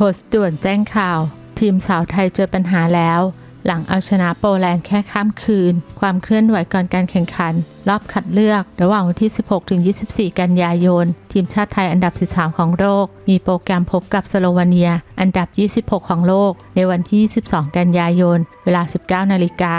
ค้ชด่วนแจ้งข่าว ทีมสาวไทยเจอปัญหาแล้ว หลังเอาชนะโปแลนด์แค่ข้ามคืน ความเคลื่อนไหวก่อนการแข่งขัน รอบคัดเลือก ระหว่างวันที่ 16 ถึง 24 กันยายน ทีมชาติไทยอันดับ 13 ของโลก มีโปรแกรมพบกับสโลวาเนีย อันดับ 26 ของโลก ในวันที่ 22 กันยายน เวลา 19 นาฬิกา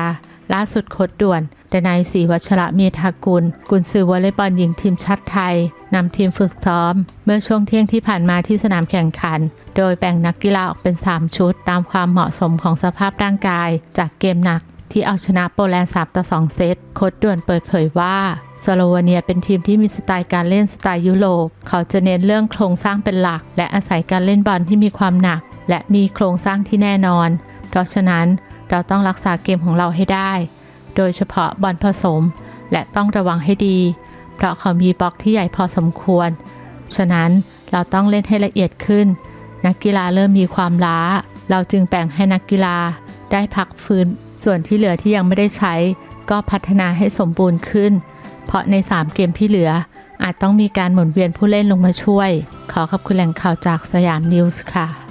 ล่าสุดโคดด่วนดนายศรีวัชระเมธากุล กุนซือวอลเลย์บอลหญิงทีมชาติไทยนำทีมฝึกซ้อม เมื่อช่วงเที่ยงที่ผ่านมาที่สนามแข่งขัน โดยแบ่งนักกีฬาออกเป็น 3 ชุด ตามความเหมาะสมของสภาพร่างกาย จากเกมหนักที่เอาชนะโปแลนด์3ต่อ2เซตโคดด่วนเปิดเผยว่าสโลวาเนียเป็นทีมที่มีสไตล์การเล่นสไตล์ยุโรป เขาจะเน้นเรื่องโครงสร้างเป็นหลัก และอาศัยการเล่นบอลที่มีความหนัก และมีโครงสร้างที่แน่นอน เพราะฉะนั้น เราต้องรักษาเกมของเราให้ได้ โดยเฉพาะบอลผสม และต้องระวังให้ดี เพราะเขามีบล็อกที่ใหญ่พอสมควร ฉะนั้นเราต้องเล่นให้ละเอียดขึ้น นักกีฬาเริ่มมีความล้า เราจึงแบ่งให้นักกีฬาได้พักฟื้น ส่วนที่เหลือที่ยังไม่ได้ใช้ ก็พัฒนาให้สมบูรณ์ขึ้น เพราะใน 3 เกมที่เหลือ อาจต้องมีการหมุนเวียนผู้เล่นลงมาช่วย ขอขอบคุณแหล่งข่าวจากสยามนิวส์ค่ะ